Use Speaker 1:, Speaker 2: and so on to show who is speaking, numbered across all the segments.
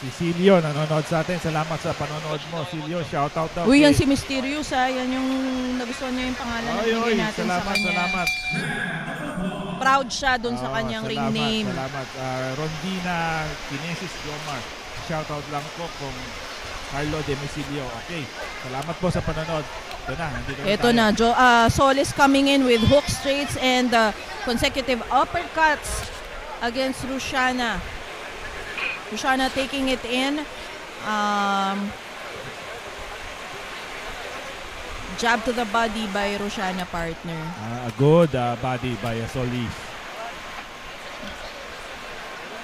Speaker 1: Si Silio nanonood sa atin. Salamat sa panonood mo. Silio, shoutout daw.
Speaker 2: Uy, yan si Mysterious ha. Yan yung nagustuhan niya yung pangalan na
Speaker 1: Oy, oy,
Speaker 2: binigay natin
Speaker 1: salamat,
Speaker 2: sa kanya.
Speaker 1: salamat.
Speaker 2: Proud siya dun sa
Speaker 1: Oo,
Speaker 2: kanyang ring
Speaker 1: salamat,
Speaker 2: name.
Speaker 1: Salamat. Ah, Rondina Kinesis Gomar. Shoutout lang po kung Carlo Demisilio. Okay. Salamat po sa panonood. Ito na. Nandito na
Speaker 2: Ito
Speaker 1: tayo.
Speaker 2: na, jo, uh, Solis coming in with hook straights and uh, consecutive uppercuts against Rushana. Rushana taking it in. Um, jab to the body by Rushana partner.
Speaker 1: Ah, a good ah, body by uh, Solis.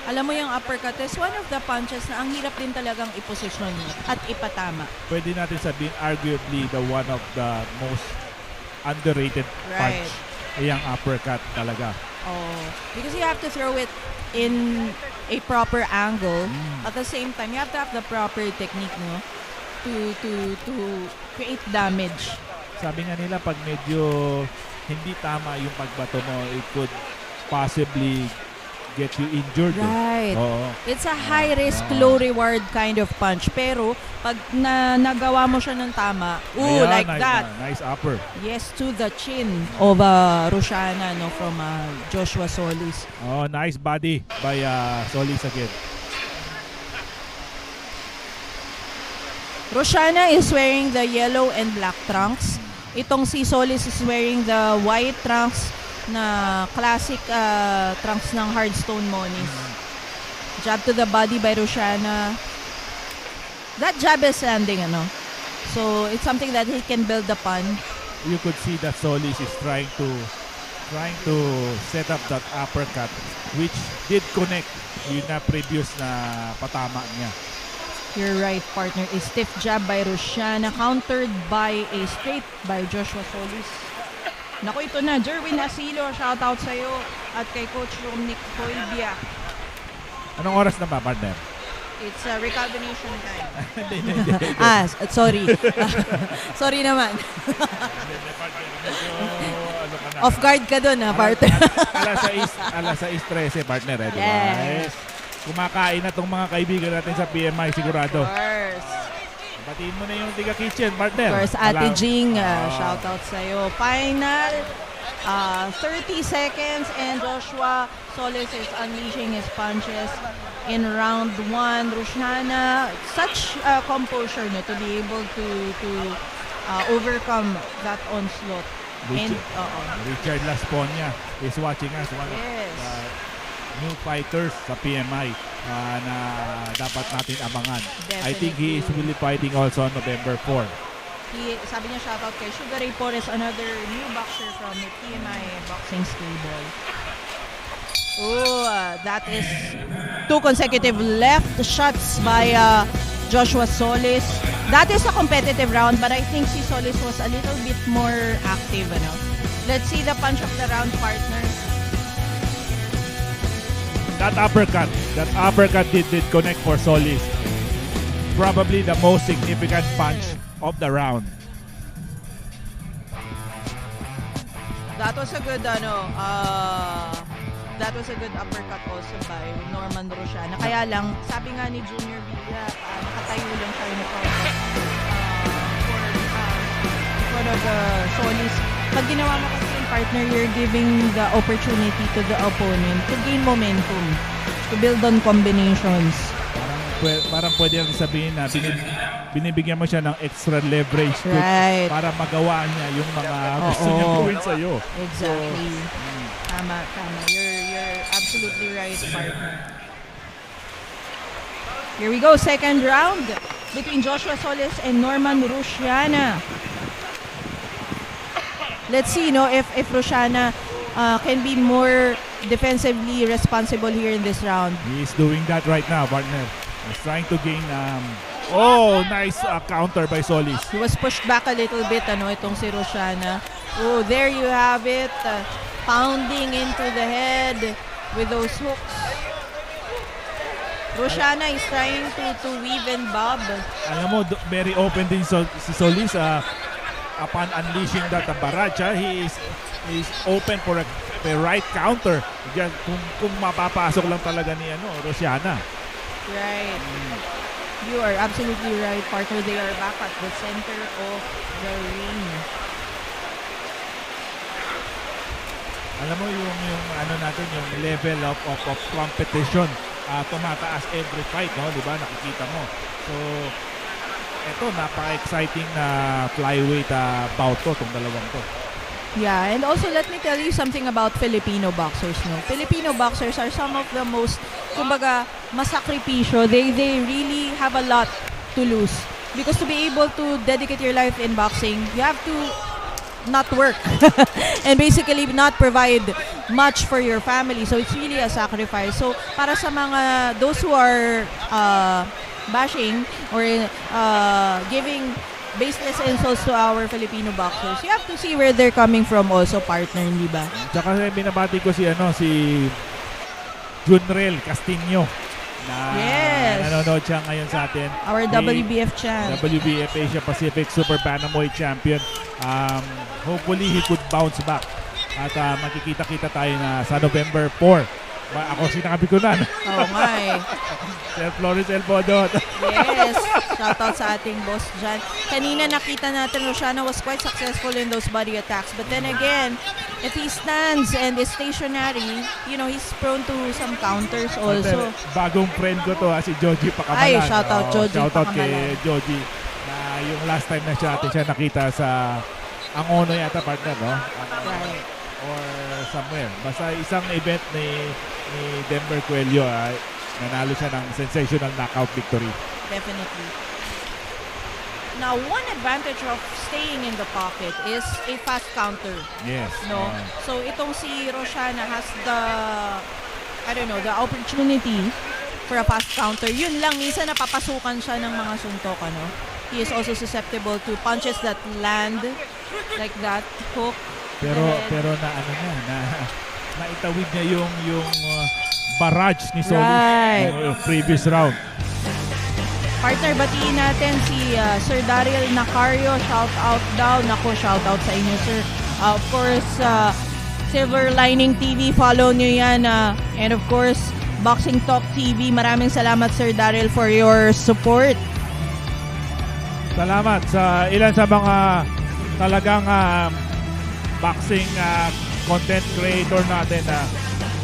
Speaker 2: Alam mo yung uppercut is one of the punches na ang hirap din talagang iposisyon at ipatama.
Speaker 1: Pwede natin sabihin arguably the one of the most underrated
Speaker 2: Right.
Speaker 1: punch. Yung uppercut talaga.
Speaker 2: Oh, because you have to throw it in a proper angle.
Speaker 1: Mm.
Speaker 2: At the same time, you have to have the proper technique, no? To to to create damage.
Speaker 1: Sabi nga nila pag medyo hindi tama yung pagbato mo, it could possibly get you injured. eh.
Speaker 2: Right.
Speaker 1: Oo.
Speaker 2: It's a high risk,
Speaker 1: Ah.
Speaker 2: low reward kind of punch. Pero pag na nagawa mo siya ng tama, ooh,
Speaker 1: Ayan,
Speaker 2: like
Speaker 1: nice,
Speaker 2: that.
Speaker 1: Nice upper.
Speaker 2: Yes, to the chin of uh, Roshana, no, from uh, Joshua Solis.
Speaker 1: Oh, nice body by uh, Solis again.
Speaker 2: Roshana is wearing the yellow and black trunks. Itong si Solis is wearing the white trunks na classic uh, trunks ng Hardstone Monies. Jab to the body by Roshana. That jab is landing, ano? So, it's something that he can build upon.
Speaker 1: You could see that Solis is trying to trying to set up that uppercut which did connect yung na previous na patama niya.
Speaker 2: You're right, partner. A stiff jab by Roshana, countered by a straight by Joshua Solis. Naku, ito na. Jerwin Asilo, shoutout sa'yo. At kay Coach Romnick Colbia.
Speaker 1: Anong oras na ba, partner?
Speaker 2: It's a recombination time.
Speaker 1: Hindi, hindi, hindi. hindi.
Speaker 2: ah, sorry. sorry naman.
Speaker 1: Ano ka na.
Speaker 2: Off guard ka dun, ha, partner.
Speaker 1: alas 6, alas 6.13, partner. Eh, di ba?
Speaker 2: Yes.
Speaker 1: Kumakain na tong mga kaibigan natin sa PMI, sigurado.
Speaker 2: Of course.
Speaker 1: Batiin mo na yung Tiga Kitchen,
Speaker 2: Of
Speaker 1: partner.
Speaker 2: course, Ate Jing, uh,
Speaker 1: Ah.
Speaker 2: shoutout sa'yo. Final, uh, 30 seconds and Joshua Solis is unleashing his punches in round one. Rushana, such uh, composure no, to be able to to uh, overcome that onslaught. And,
Speaker 1: Richard,
Speaker 2: oo.
Speaker 1: Richard Lasponia is watching us. One of
Speaker 2: Yes.
Speaker 1: the new fighters sa PMI uh, na dapat natin abangan. I think he is be fighting also on November 4.
Speaker 2: He, sabi niya shoutout kay Sugar Ray Porres, another new boxer from the TMI Boxing Stable. Oh, uh, that is two consecutive left shots by uh, Joshua Solis. That is a competitive round, but I think si Solis was a little bit more active. Ano? Let's see the punch of the round, partner.
Speaker 1: That uppercut, that uppercut did, did connect for Solis. Probably the most significant punch of the round.
Speaker 2: That was a good ano, uh, that was a good uppercut also by Norman Rosiana. Kaya lang, sabi nga ni Junior Villa, uh, nakatayo lang siya in front of, uh, for, uh, of uh, Solis. Pag ginawa mo kasi partner, you're giving the opportunity to the opponent to gain momentum, to build on combinations.
Speaker 1: Parang, parang pwede lang sabihin na binib- binibigyan mo siya ng extra leverage to-
Speaker 2: Right.
Speaker 1: para magawa niya yung mga gusto
Speaker 2: Oo.
Speaker 1: niyang gawin sa'yo.
Speaker 2: Exactly.
Speaker 1: Mm.
Speaker 2: Tama, tama. You're, you're absolutely right, partner. Here we go, second round between Joshua Solis and Norman Rusciana. Let's see, no, if if Rusciana uh, can be more defensively responsible here in this round.
Speaker 1: He is doing that right now, partner. He's trying to gain um Oh, nice uh, counter by Solis.
Speaker 2: He was pushed back a little bit, ano, itong si Rusciana. Oh, there you have it. uh, pounding into the head with those hooks. Rusciana is trying to, to weave and bob.
Speaker 1: Alam mo, very open din so, si Solis uh, upon unleashing that uh, barrage. ah, he is is open for a, the right counter. Just, kung, kung mapapasok lang talaga ni ano, Rosiana.
Speaker 2: Right. You are absolutely right, partner. They are back at the center of the ring.
Speaker 1: Alam mo yung yung ano natin yung level of of, of competition ah, tumataas every fight, no? 'Di ba? Nakikita mo. So eto napaka-exciting na flyweight ah, bout to tong dalawang to.
Speaker 2: Yeah, and also let me tell you something about Filipino boxers, no? Filipino boxers are some of the most, kumbaga, masakripisyo. They, they really have a lot to lose. Because to be able to dedicate your life in boxing, you have to not work and basically not provide much for your family. So it's really a sacrifice. So para sa mga those who are uh, bashing or uh, giving baseless insults to our Filipino boxers, you have to see where they're coming from also, partner, di ba?
Speaker 1: Tsaka binabati ko si ano si Junrel Castillo na
Speaker 2: Yes.
Speaker 1: nanonood siya ngayon sa atin.
Speaker 2: Our WBF champ.
Speaker 1: WBF Asia Pacific Super Bantamweight Champion. Um, hopefully he could bounce back. At ah, makikita-kita tayo na sa November 4. Ma- ako sinabi ko na.
Speaker 2: Oo nga eh.
Speaker 1: Sir Flores El Podot.
Speaker 2: Yes. Shoutout sa ating boss dyan. Kanina nakita natin Rosana was quite successful in those body attacks. But then again, if he stands and is stationary, you know, he's prone to some counters also.
Speaker 1: Bagong friend ko to ha, si Joji Pakamalan.
Speaker 2: Ay, shoutout,
Speaker 1: Oo,
Speaker 2: Joji
Speaker 1: shoutout kay
Speaker 2: Pakamalan.
Speaker 1: Joji. Na yung last time na siya natin siya nakita sa ang ono yata partner, no? Ang-
Speaker 2: Right.
Speaker 1: or somewhere. Basta isang event ni ni Denver Coelho ay nanalo siya ng sensational knockout victory.
Speaker 2: Definitely. Now, one advantage of staying in the pocket is a fast counter.
Speaker 1: Yes.
Speaker 2: No?
Speaker 1: Ah.
Speaker 2: So itong si Roshana has the I don't know, the opportunity for a fast counter. Yun lang, minsan napapasukan siya ng mga suntok, ano? He is also susceptible to punches that land like that, hook.
Speaker 1: Pero
Speaker 2: and-
Speaker 1: pero na ano niya na naitawid niya yung yung uh, barrage ni Solis
Speaker 2: Right.
Speaker 1: yung previous round.
Speaker 2: Partner, batiin natin si uh, Sir Daryl Nacario. Shout out daw. Nako, shout out sa inyo, sir. Uh, of course, uh, Silver Lining TV, follow nyo yan. uh, and of course, Boxing Talk TV. Maraming salamat, Sir Daryl, for your support.
Speaker 1: Salamat sa ilan sa mga talagang um, boxing uh, content creator natin na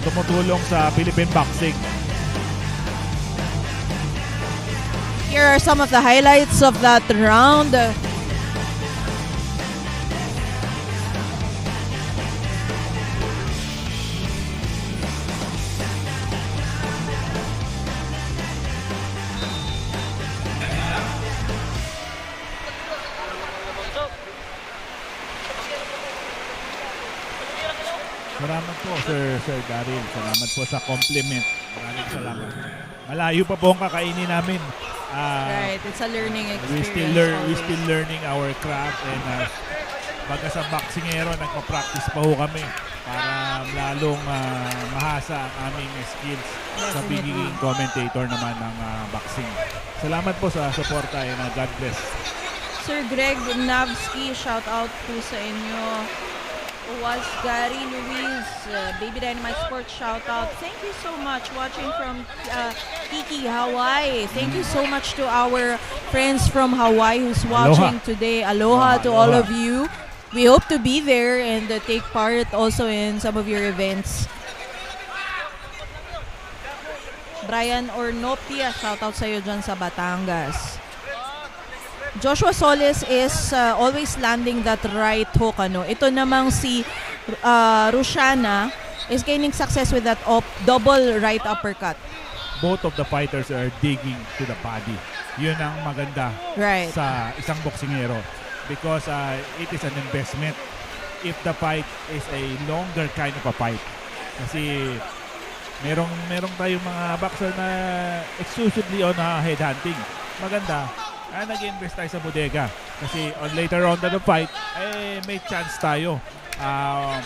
Speaker 1: tumutulong sa Philippine boxing.
Speaker 2: Here are some of the highlights of that round.
Speaker 1: Salamat po, Sir Sir Daryl. Salamat po sa compliment. Maraming salamat. Malayo pa po ang kakainin namin. Ah,
Speaker 2: Right, it's a learning
Speaker 1: we
Speaker 2: experience.
Speaker 1: still learn we
Speaker 2: always.
Speaker 1: still learning our craft and uh, pagka sa boxingero nagpa-practice pa ho kami para lalong ah, mahasa ang aming skills sa pagiging commentator naman ng ah, boxing. Salamat po sa suporta and uh, God bless.
Speaker 2: Sir Greg Navsky, shout out po sa inyo. Was Gary Luis, uh, Baby Dynamite Sports, shout out. Thank you so much watching from uh, Kiki, Hawaii. Thank you so much to our friends from Hawaii who's watching today. Aloha,
Speaker 1: Aloha,
Speaker 2: to all of you. We hope to be there and uh, take part also in some of your events. Brian Ornopia, shout out sa iyo dyan sa Batangas. Joshua Solis is uh, always landing that right hook ano. Ito namang si uh, Rushana is gaining success with that op- double right uppercut.
Speaker 1: Both of the fighters are digging to the body. Yun ang maganda
Speaker 2: Right.
Speaker 1: sa isang boksingero because uh, it is an investment if the fight is a longer kind of a fight. Kasi merong merong tayong mga boxer na exclusively on uh, headhunting. Maganda. Ah, nag-invest tayo sa bodega. Kasi on later on the fight, eh, may chance tayo. Uh,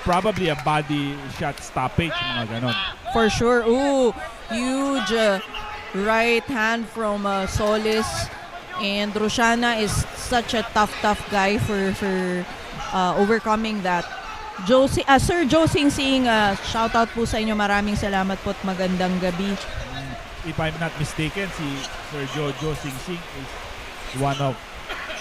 Speaker 1: probably a body shot stoppage, mga ganon.
Speaker 2: For sure. Ooh, huge uh, right hand from uh, Solis. And Rushana is such a tough, tough guy for for uh, overcoming that. Josie, uh, Sir Joe Sing Sing, uh, shout out po sa inyo. Maraming salamat po at magandang gabi.
Speaker 1: If I'm not mistaken, si Sir Jojo Sing Sing is one of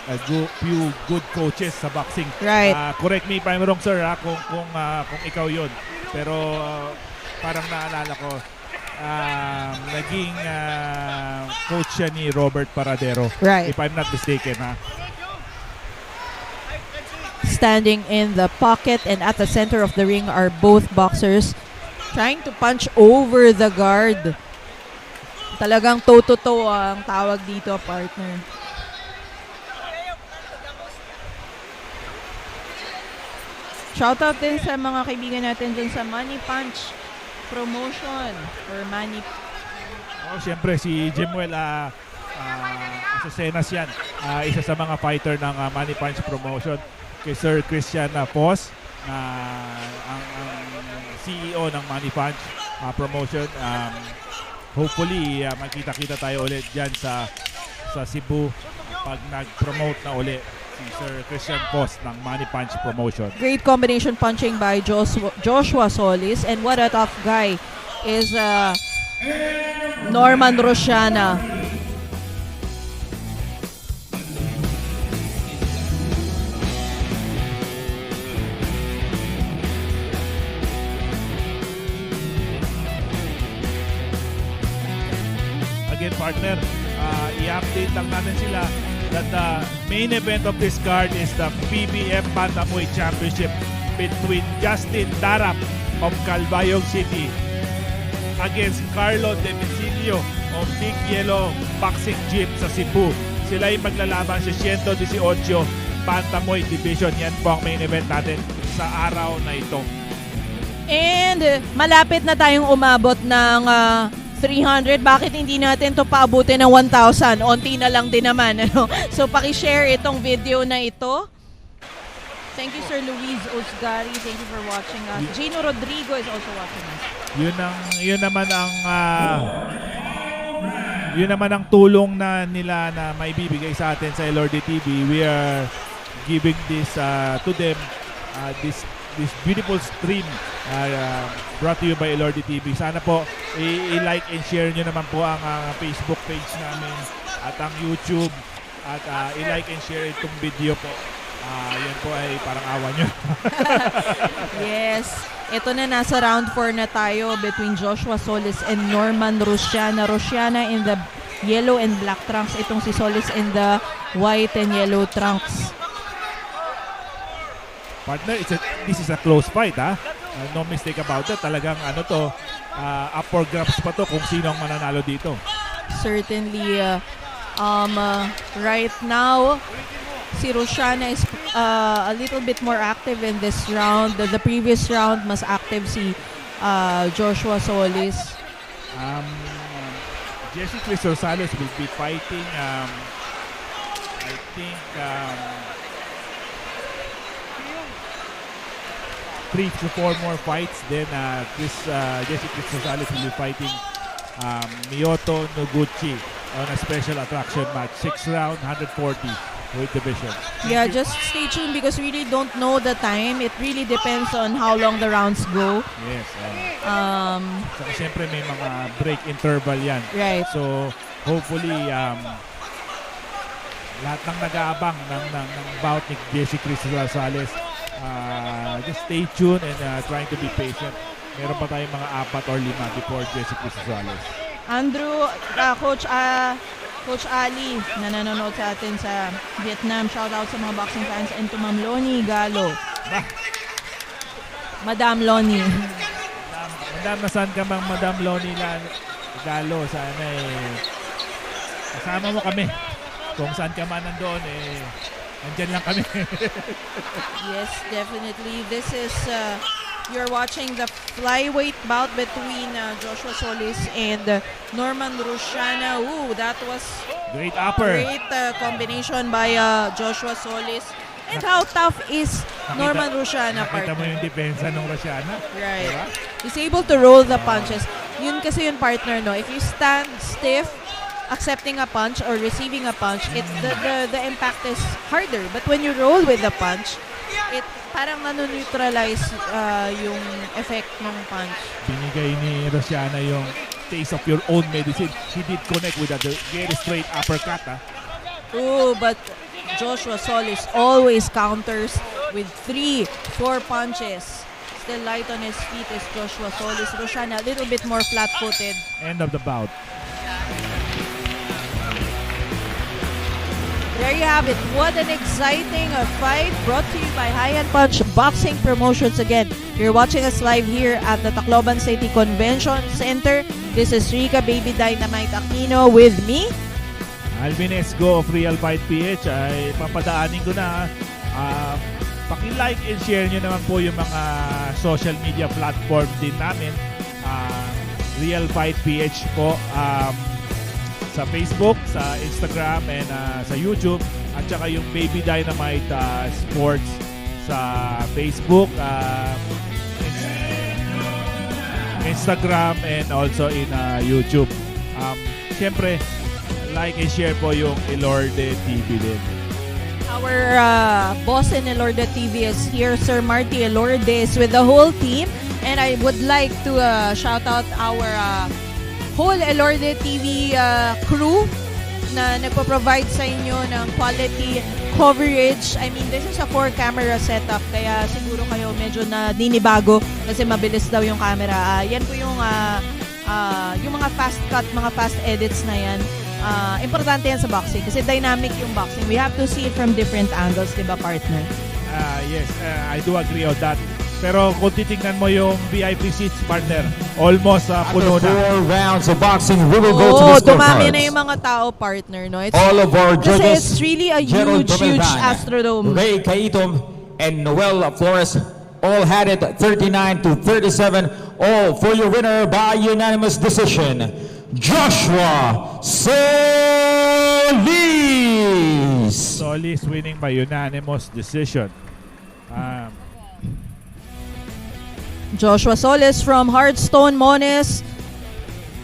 Speaker 1: a go- few good coaches sa boxing.
Speaker 2: Right.
Speaker 1: Ah, correct me if I'm wrong, sir, ha, kung, kung, ah, kung ikaw yon. Pero ah, parang naalala ko, ah, naging ah, coach siya ni Robert Paradero.
Speaker 2: Right.
Speaker 1: If I'm not mistaken, ha.
Speaker 2: Standing in the pocket and at the center of the ring are both boxers trying to punch over the guard. Talagang toe-to-toe ang tawag dito, partner. Shoutout din sa mga kaibigan natin dun sa Money Punch Promotion or Money
Speaker 1: Oh, siyempre si Jemuel ah uh, Azucenas yan. Ah, isa sa mga fighter ng ah, Money Punch Promotion kay Sir Christian uh, Pos na ang, ang CEO ng Money Punch ah, Promotion. Um, hopefully ah, magkita-kita tayo ulit diyan sa sa Cebu pag nag-promote na uli si Sir Christian Pos ng Money Punch Promotion.
Speaker 2: Great combination punching by Joshua, Joshua Solis. And what a tough guy is uh, Norman Rosiana.
Speaker 1: Partner, uh, i-update lang natin sila that the main event of this card is the PBF Bantamweight Championship between Justin Darap of Calbayog City against Carlo De Vicilio of Big Yellow Boxing Gym sa Cebu. Sila ay maglalaban sa 118 Bantamweight Division. Yan po ang main event natin sa araw na ito.
Speaker 2: And malapit na tayong umabot ng uh, 300. Bakit hindi natin to paabutin ng 1,000? Onti na lang din naman. Ano? So, pakishare itong video na ito. Thank you, Sir Luis Osgari. Thank you for watching us. Gino Rodrigo is also watching us.
Speaker 1: Yun ang yun naman ang ah, yun naman ang tulong na nila na maibibigay sa atin sa LRD TV. We are giving this ah, to them ah, this this beautiful stream ah, brought to you by LRD TV. Sana po i-like and share nyo naman po ang ah, Facebook page namin at ang YouTube at ah, i-like and share itong video po. Ah, yan po ay parang awa nyo.
Speaker 2: Yes. Ito na nasa round 4 na tayo between Joshua Solis and Norman Rosiana. Rosiana in the yellow and black trunks. Itong si Solis in the white and yellow trunks.
Speaker 1: Partner, it's a, this is a close fight ha. Uh, no mistake about that. Talagang ano to, uh, up for grabs pa to kung sino ang mananalo dito.
Speaker 2: Certainly, uh, um, uh, right now, si Rosiana is uh, a little bit more active in this round. The, the previous round, mas active si uh, Joshua Solis.
Speaker 1: Um, Jesse Chris Rosales will be fighting um, I think um, three to four more fights. Then uh, Chris, uh, Jesse Chris Rosales will be fighting um, Miyoto Noguchi on a special attraction match. Six round, 140 weight division.
Speaker 2: Yeah, just stay tuned because we really don't know the time. It really depends on how long the rounds go.
Speaker 1: Yes. Uh,
Speaker 2: Um,
Speaker 1: Saka syempre may mga break interval yan.
Speaker 2: right.
Speaker 1: So hopefully um, lahat ng nag-aabang ng, ng, ng bout ni Jesse Chris Rosales uh, just stay tuned and uh, trying to be patient. Meron pa tayong mga apat or lima before Jesse Rosales.
Speaker 2: Andrew, uh, Coach uh, Coach Ali na nanonood sa atin sa Vietnam. Shout out sa mga boxing fans and to Ma'am Loni Galo.
Speaker 1: Bah,
Speaker 2: Madam Loni.
Speaker 1: Madam, nasaan ka bang Madam Loni Galo? Sana eh, kasama mo kami. Kung saan ka man nandoon, eh, nandyan lang kami.
Speaker 2: yes, definitely. This is uh, you're watching the flyweight bout between uh, Joshua Solis and uh, Norman Rosiana. Ooh, that was
Speaker 1: Great upper.
Speaker 2: great uh, combination by uh, Joshua Solis. And how tough is Norman Rosiana
Speaker 1: Nakita mo
Speaker 2: partner?
Speaker 1: yung depensa ng Rosiana?
Speaker 2: Right.
Speaker 1: Diba?
Speaker 2: He's able to roll the punches. Yun kasi yung partner, no? If you stand stiff, accepting a punch or receiving a punch, it the, the, the impact is harder. But when you roll with the punch, it parang nano-neutralize uh, yung effect ng punch.
Speaker 1: binigay ni Rosiana yung taste of your own medicine. He did connect with a very straight uppercut. ah.
Speaker 2: Ooh, but Joshua Solis always counters with three, four punches. Still light on his feet is Joshua Solis. Roshan a little bit more flat-footed.
Speaker 1: End of the bout.
Speaker 2: There you have it. What an exciting uh, fight brought to you by High and Punch Boxing Promotions again. You're watching us live here at the Tacloban City Convention Center. This is Rika Baby Dynamite Aquino with me.
Speaker 1: Alvin Esgo of Real Fight PH ay papadaanin ko na uh, paki-like and share nyo naman po yung mga social media platform din namin Ah, Real Fight PH po um, sa Facebook, sa Instagram and ah, sa YouTube at saka yung Baby Dynamite ah, Sports sa Facebook ah, Instagram and also in ah, YouTube. Um, Siyempre, like and share po yung Ilorde TV din.
Speaker 2: Our uh, boss in Elorde TV is here, Sir Marty Elorde is with the whole team. And I would like to uh, shout out our uh, whole Elorde TV uh, crew na nagpo-provide sa inyo ng quality coverage. I mean, this is a four-camera setup kaya siguro kayo medyo na dinibago kasi mabilis daw yung camera. Ah, yan po yung ah, ah, yung mga fast cut, mga fast edits na yan. Ah, importante yan sa boxing kasi dynamic yung boxing. We have to see it from different angles, di ba partner?
Speaker 1: Ah, yes, ah, I do agree on that. Pero kung titingnan mo yung VIP seats, partner, almost uh,
Speaker 3: After
Speaker 1: puno na.
Speaker 3: four rounds of boxing, we will go to
Speaker 2: Oo,
Speaker 3: the
Speaker 2: dumami
Speaker 3: scorecards.
Speaker 2: na yung mga tao, partner, no? It's,
Speaker 3: All of our
Speaker 2: kasi
Speaker 3: judges,
Speaker 2: it's really a
Speaker 3: Gerald
Speaker 2: huge, huge Astrodome.
Speaker 3: Ray Caitom, and Noel Flores all had it 39 to 37. All for your winner by unanimous decision, Joshua Solis.
Speaker 1: Solis winning by unanimous decision. Um,
Speaker 2: Joshua Solis from Hearthstone Mones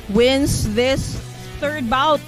Speaker 2: wins this third bout